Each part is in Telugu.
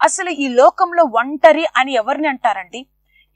అసలు ఈ లోకంలో ఒంటరి అని ఎవరిని అంటారండి?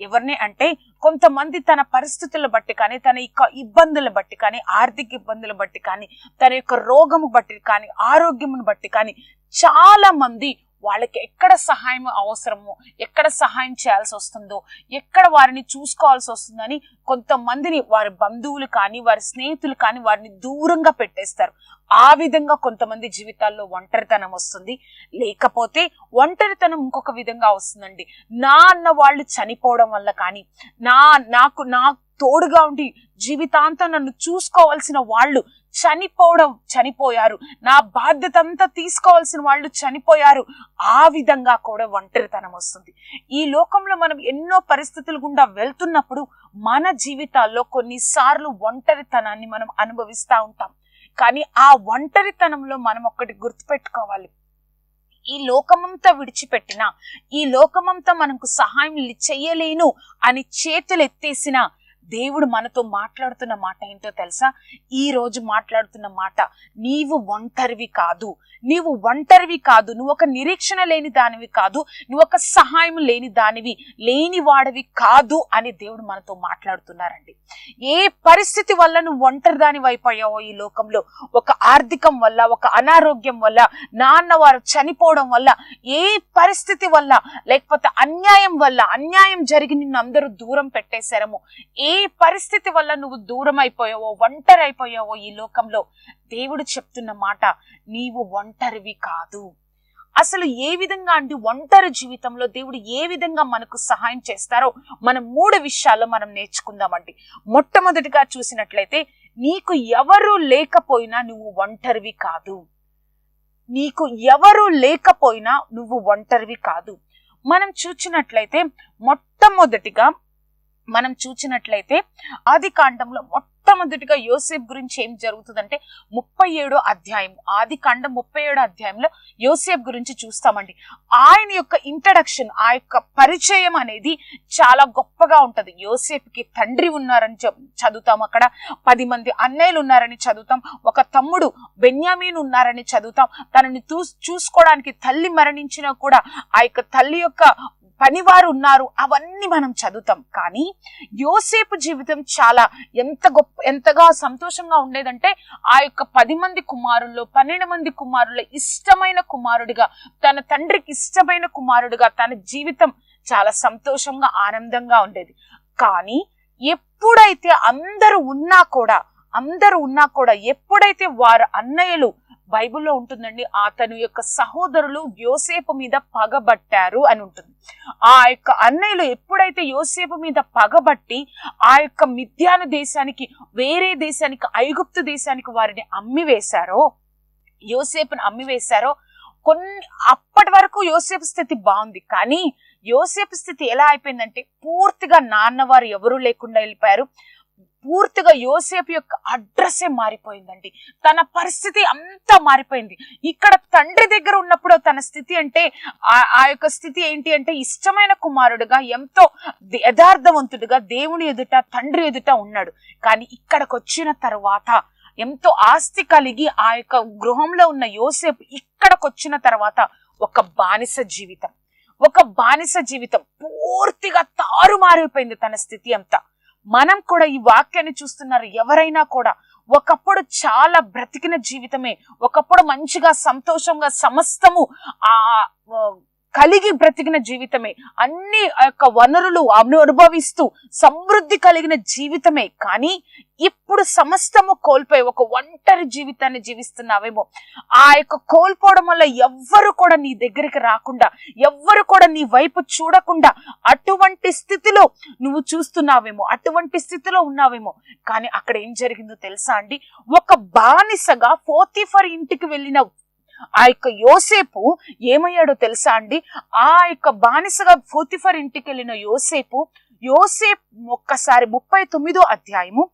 ఎవరిని అంటే కొంతమంది తన పరిస్థితుల బట్టి కానీ తన యొక్క ఇబ్బందుల బట్టి కానీ ఆర్థిక ఇబ్బందుల బట్టి కానీ తన యొక్క రోగము బట్టి కానీ ఆరోగ్యమును బట్టి కానీ చాలా మంది వాళ్ళకి ఎక్కడ సహాయం అవసరమో ఎక్కడ సహాయం చేయాల్సి వస్తుందో ఎక్కడ వారిని చూసుకోవాల్సి వస్తుందని కొంతమందిని వారి బంధువులు కానీ వారి స్నేహితులు కానీ వారిని దూరంగా పెట్టేస్తారు. ఆ విధంగా కొంతమంది జీవితాల్లో ఒంటరితనం వస్తుంది. లేకపోతే ఒంటరితనం ఇంకొక విధంగా వస్తుందండి. నా అన్న వాళ్ళు చనిపోవడం వల్ల కానీ నా నాకు నా తోడుగా ఉండి జీవితాంతం నన్ను చూసుకోవాల్సిన వాళ్ళు చనిపోవడం చనిపోయారు. నా బాధ్యత అంతా తీసుకోవాల్సిన వాళ్ళు చనిపోయారు. ఆ విధంగా కూడా ఒంటరితనం వస్తుంది. ఈ లోకంలో మనం ఎన్నో పరిస్థితులు గుండా వెళ్తున్నప్పుడు మన జీవితాల్లో కొన్నిసార్లు ఒంటరితనాన్ని మనం అనుభవిస్తూ ఉంటాం. కానీ ఆ ఒంటరితనంలో మనం ఒక్కటి గుర్తుపెట్టుకోవాలి. ఈ లోకమంతా విడిచిపెట్టిన ఈ లోకమంతా మనకు సహాయం చేయలేను చెయ్యలేను అని చేతులు ఎత్తేసిన దేవుడు మనతో మాట్లాడుతున్న మాట ఏంటో తెలుసా? ఈ రోజు మాట్లాడుతున్న మాట నీవు ఒంటరివి కాదు. నీవు ఒంటరివి కాదు. నువ్వు ఒక నిరీక్షణ లేని దానివి కాదు. నువ్వు ఒక సహాయం లేని దానివి లేని వాడివి కాదు అని దేవుడు మనతో మాట్లాడుతున్నారండి. ఏ పరిస్థితి వల్ల నువ్వు ఒంటరి దానివి అయిపోయావో ఈ లోకంలో? ఒక ఆర్థికం వల్ల ఒక అనారోగ్యం వల్ల నాన్న వారు చనిపోవడం వల్ల ఏ పరిస్థితి వల్ల లేకపోతే అన్యాయం వల్ల అన్యాయం జరిగి నిన్ను అందరూ దూరం పెట్టేశారము? ఏ ఏ పరిస్థితి వల్ల నువ్వు దూరం అయిపోయావో ఒంటరి అయిపోయావో ఈ లోకంలో. దేవుడు చెప్తున్న మాట నీవు ఒంటరివి కాదు. అసలు ఏ విధంగా అంటే ఒంటరి జీవితంలో దేవుడు ఏ విధంగా మనకు సహాయం చేస్తారో మనం మూడు విషయాల్లో మనం నేర్చుకుందామండి. మొట్టమొదటిగా చూసినట్లయితే నీకు ఎవరు లేకపోయినా నువ్వు ఒంటరివి కాదు. నీకు ఎవరు లేకపోయినా నువ్వు ఒంటరివి కాదు. మనం చూచినట్లయితే మొట్టమొదటిగా మనం చూచినట్లయితే ఆది కాండంలో మొట్టమొదటిగా యోసేపు గురించి ఏం జరుగుతుందంటే ముప్పై ఏడో అధ్యాయం ఆది కాండం ముప్పై ఏడో అధ్యాయంలో యోసేపు గురించి చూస్తామండి. ఆయన యొక్క ఇంట్రడక్షన్ ఆ యొక్క పరిచయం అనేది చాలా గొప్పగా ఉంటది. యోసేపుకి తండ్రి ఉన్నారని చదువుతాం అక్కడ. పది మంది అన్నయ్యలు ఉన్నారని చదువుతాం. ఒక తమ్ముడు బెన్యామీన్ ఉన్నారని చదువుతాం. తనని చూ చూసుకోవడానికి తల్లి మరణించినా కూడా ఆ యొక్క తల్లి యొక్క పనివారు ఉన్నారు అవన్నీ మనం చదువుతాం. కానీ యోసేపు జీవితం చాలా ఎంత గొప్ప ఎంతగా సంతోషంగా ఉండేదంటే ఆ యొక్క పది మంది కుమారుల్లో పన్నెండు మంది కుమారుల్లో ఇష్టమైన కుమారుడిగా తన తండ్రికి ఇష్టమైన కుమారుడిగా తన జీవితం చాలా సంతోషంగా ఆనందంగా ఉండేది. కానీ ఎప్పుడైతే అందరూ ఉన్నా కూడా అందరూ ఉన్నా కూడా ఎప్పుడైతే వారు అన్నయ్యలు బైబిల్లో ఉంటుందండి అతను యొక్క సహోదరులు యోసేపు మీద పగబట్టారు అని ఉంటుంది. ఆ యొక్క అన్నయ్యలు ఎప్పుడైతే యోసేపు మీద పగబట్టి ఆ యొక్క మిథ్యాను దేశానికి వేరే దేశానికి ఐగుప్తు దేశానికి వారిని అమ్మివేశారో యోసేపుని అమ్మివేశారో కొన్ని అప్పటి వరకు యోసేపు స్థితి బాగుంది. కానీ యోసేపు స్థితి ఎలా అయిపోయిందంటే పూర్తిగా నాన్నవారు ఎవరూ లేకుండా వెళ్ళిపోయారు. పూర్తిగా యోసేపు యొక్క అడ్రస్సే మారిపోయిందండి. తన పరిస్థితి అంతా మారిపోయింది. ఇక్కడ తండ్రి దగ్గర ఉన్నప్పుడు తన స్థితి అంటే ఆ- యొక్క స్థితి ఏంటి అంటే ఇష్టమైన కుమారుడుగా ఎంతో యథార్థవంతుడుగా యథార్థవంతుడిగా దేవుని ఎదుట తండ్రి ఎదుట ఉన్నాడు. కానీ ఇక్కడికి వచ్చిన తర్వాత ఎంతో ఆస్తి కలిగి ఆ యొక్క గృహంలో ఉన్న యోసేపు ఇక్కడికి వచ్చిన తర్వాత ఒక బానిస జీవితం. ఒక బానిస జీవితం. పూర్తిగా తారుమారిపోయింది తన స్థితి అంతా. మనం కూడా ఈ వాక్యాన్ని చూస్తున్నారు ఎవరైనా కూడా. ఒకప్పుడు చాలా బ్రతికిన జీవితమే ఒకప్పుడు మంచిగా సంతోషంగా సమస్తము ఆ కలిగి బ్రతికిన జీవితమే. అన్ని ఆ యొక్క వనరులు అను- అనుభవిస్తూ సమృద్ధి కలిగిన జీవితమే. కానీ ఇప్పుడు సమస్తము కోల్పోయి ఒక ఒంటరి జీవితాన్ని జీవిస్తున్నావేమో. ఆ యొక్క కోల్పోవడం వల్ల ఎవ్వరు కూడా నీ దగ్గరికి రాకుండా ఎవ్వరు కూడా నీ వైపు చూడకుండా అటువంటి స్థితిలో నువ్వు చూస్తున్నావేమో అటువంటి స్థితిలో ఉన్నావేమో. కానీ అక్కడ ఏం జరిగిందో తెలుసా అండి? ఒక బానిసగా ఫోర్తిఫర్ ఇంటికి వెళ్ళిన ఆ యొక్క యోసేపు ఏమయ్యాడో తెలుసా అండి? ఆ యొక్క బానిసగా ఫోర్తిఫర్ ఇంటికి వెళ్ళిన యోసేపు యోసేపు ఒక్కసారి ముప్పై తొమ్మిదో అధ్యాయము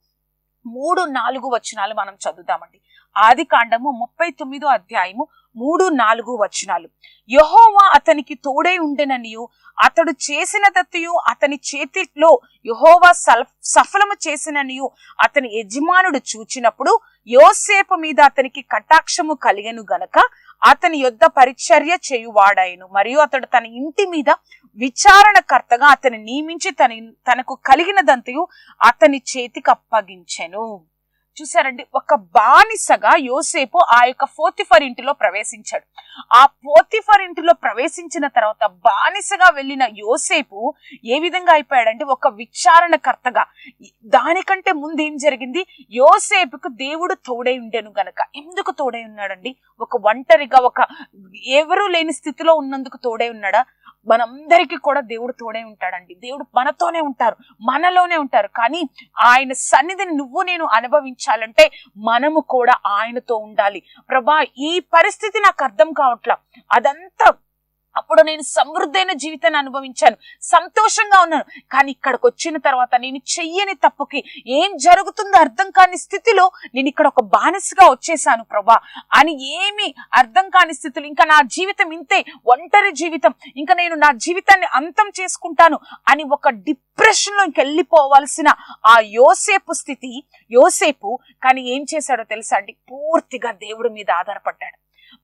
మూడు నాలుగు వచనాలు మనం చదువుదామండి. ఆది కాండము ముప్పై తొమ్మిదో అధ్యాయము మూడు నాలుగు వచనాలు. యహోవా అతనికి తోడై ఉండెననియు అతడు చేసిన దత్తయు అతని చేతిలో యహోవా సల్ సఫలము చేసిననియు అతని యజమానుడు చూచినప్పుడు యోసేపు మీద అతనికి కటాక్షము కలిగెను గనక అతని యొద్ద పరిచర్య చేయువాడాయను మరియు అతడు తన ఇంటి మీద విచారణకర్తగా అతని నియమించి తన తనకు కలిగినదంతయు అతని చేతికి అప్పగించెను. చూసారండి ఒక బానిసగా యోసేపు ఆ యొక్క పోతిఫర్ ఇంటిలో ప్రవేశించాడు. ఆ పోతిఫర్ ఇంటిలో ప్రవేశించిన తర్వాత బానిసగా వెళ్ళిన యోసేపు ఏ విధంగా అయిపోయాడంటే ఒక విచారణకర్తగా. దానికంటే ముందు ఏం జరిగింది? యోసేపుకు దేవుడు తోడై ఉండేను గనక. ఎందుకు తోడై ఉన్నాడండి? ఒక ఒంటరిగా ఒక ఎవరూ లేని స్థితిలో ఉన్నందుకు తోడై ఉన్నాడా? మనందరికీ కూడా దేవుడు తోడే ఉంటాడండి. దేవుడు మనతోనే ఉంటారు మనలోనే ఉంటారు. కానీ ఆయన సన్నిధిని నువ్వు నేను అనుభవించాలంటే మనము కూడా ఆయనతో ఉండాలి. ప్రభా ఈ పరిస్థితి నాకు అర్థం కావట్లా. అదంతా అప్పుడు నేను సమృద్ధైన జీవితాన్ని అనుభవించాను. సంతోషంగా ఉన్నాను. కానీ ఇక్కడికి వచ్చిన తర్వాత నేను చెయ్యని తప్పుకి ఏం జరుగుతుందో అర్థం కాని స్థితిలో నేను ఇక్కడ ఒక బానిసగా వచ్చేసాను ప్రభా. అని ఏమి అర్థం కాని స్థితిలో ఇంకా నా జీవితం ఇంతే ఒంటరి జీవితం. ఇంకా నేను నా జీవితాన్ని అంతం చేసుకుంటాను అని ఒక డిప్రెషన్ ఇంకెళ్ళిపోవాల్సిన వెళ్ళిపోవాల్సిన ఆ యోసేపు స్థితి యోసేపు కానీ ఏం చేశాడో తెలుసా అండి? పూర్తిగా దేవుడి మీద ఆధారపడ్డాడు.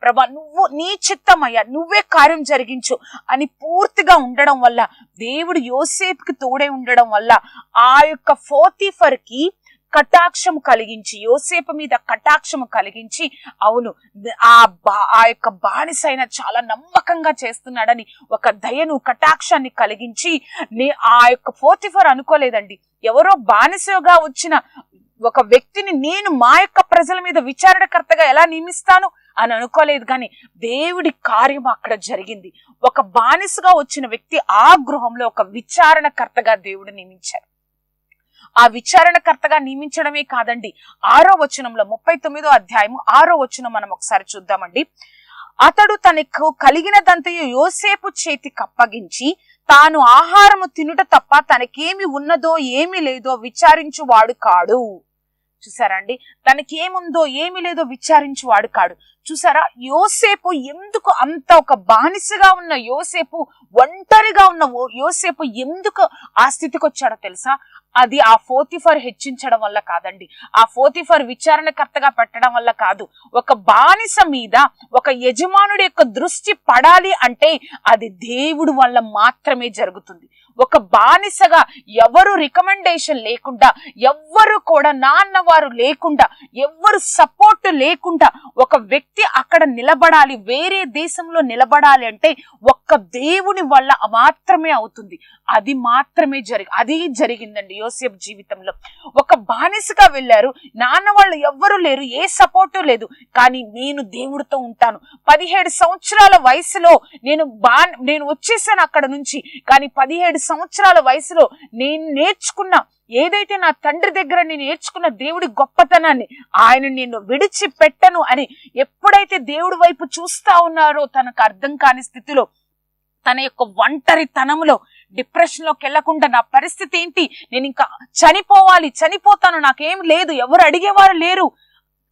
ప్రభా నువ్వు నీ చిత్తమయ్యా నువ్వే కార్యం జరిగించు అని పూర్తిగా ఉండడం వల్ల దేవుడు యోసేపుకి తోడే ఉండడం వల్ల ఆ యొక్క ఫోతిఫర్ కటాక్షము కలిగించి యోసేపు మీద కటాక్షము కలిగించి అవును ఆ బా ఆ యొక్క బానిసైన చాలా నమ్మకంగా చేస్తున్నాడని ఒక దయను కటాక్షాన్ని కలిగించి నే ఆ యొక్క ఫోతిఫర్ అనుకోలేదండి. ఎవరో బానిసగా వచ్చిన ఒక వ్యక్తిని నేను మా యొక్క ప్రజల మీద విచారణకర్తగా ఎలా నియమిస్తాను? అని అనుకోలేదు కానీ దేవుడి కార్యం అక్కడ జరిగింది. ఒక బానిసగా వచ్చిన వ్యక్తి ఆ గృహంలో ఒక విచారణకర్తగా దేవుడు నియమించారు. ఆ విచారణకర్తగా నియమించడమే కాదండి ఆరో వచనంలో ముప్పై తొమ్మిదో అధ్యాయము ఆరో వచనం మనం ఒకసారి చూద్దామండి. అతడు తనకు కలిగినదంతయు యోసేపు చేతికి అప్పగించి తాను ఆహారము తినుట తప్ప తనకేమి ఉన్నదో ఏమి లేదో విచారించువాడు కాడు. చూసారండి? తనకేముందో ఏమి లేదో విచారించువాడు కాడు. చూసారా? యోసేపు ఎందుకు అంత ఒక బానిసగా ఉన్న యోసేపు ఒంటరిగా ఉన్న ఓ- యోసేపు ఎందుకు ఆ స్థితికి వచ్చాడో తెలుసా? అది ఆ ఫోతిఫర్ హెచ్చించడం వల్ల కాదండి. ఆ ఫోతిఫర్ విచారణకర్తగా పెట్టడం వల్ల కాదు. ఒక బానిస మీద ఒక యజమానుడి యొక్క దృష్టి పడాలి అంటే అది దేవుడు వల్ల మాత్రమే జరుగుతుంది. ఒక బానిసగా ఎవరు రికమెండేషన్ లేకుండా ఎవ్వరు కూడా నాన్న వారు లేకుండా ఎవ్వరు సపోర్ట్ లేకుండా ఒక వ్యక్తి అక్కడ నిలబడాలి వేరే దేశంలో నిలబడాలి అంటే ఒక్క దేవుని వల్ల మాత్రమే అవుతుంది. అది మాత్రమే జరిగి అది జరిగిందండి యోసేపు జీవితంలో. ఒక బానిసగా వెళ్ళారు నాన్న వాళ్ళు ఎవ్వరు లేరు ఏ సపోర్టు లేదు కానీ నేను దేవుడితో ఉంటాను. పదిహేడు సంవత్సరాల వయసులో నేను బా నేను వచ్చేసాను అక్కడ నుంచి కానీ పదిహేడు సంవత్సరాల వయసులో నేను నేర్చుకున్న ఏదైతే నా తండ్రి దగ్గర నేను నేర్చుకున్న దేవుడి గొప్పతనాన్ని ఆయన నేను విడిచి పెట్టను అని ఎప్పుడైతే దేవుడి వైపు చూస్తా ఉన్నారో తనకు అర్థం కాని స్థితిలో తన యొక్క ఒంటరితనంలో డిప్రెషన్లోకి వెళ్ళకుండా నా పరిస్థితి ఏంటి? నేను ఇంకా చనిపోవాలి చనిపోతాను నాకేం లేదు ఎవరు అడిగేవారు లేరు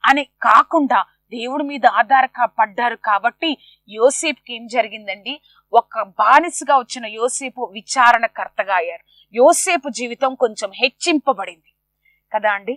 అని కాకుండా దేవుడి మీద ఆధార పడ్డారు కాబట్టి యోసేపుకి ఏం జరిగిందండి? ఒక బానిసగా వచ్చిన యోసేపు విచారణకర్తగా అయ్యారు. యోసేపు జీవితం కొంచెం హెచ్చింపబడింది. కదా అండి?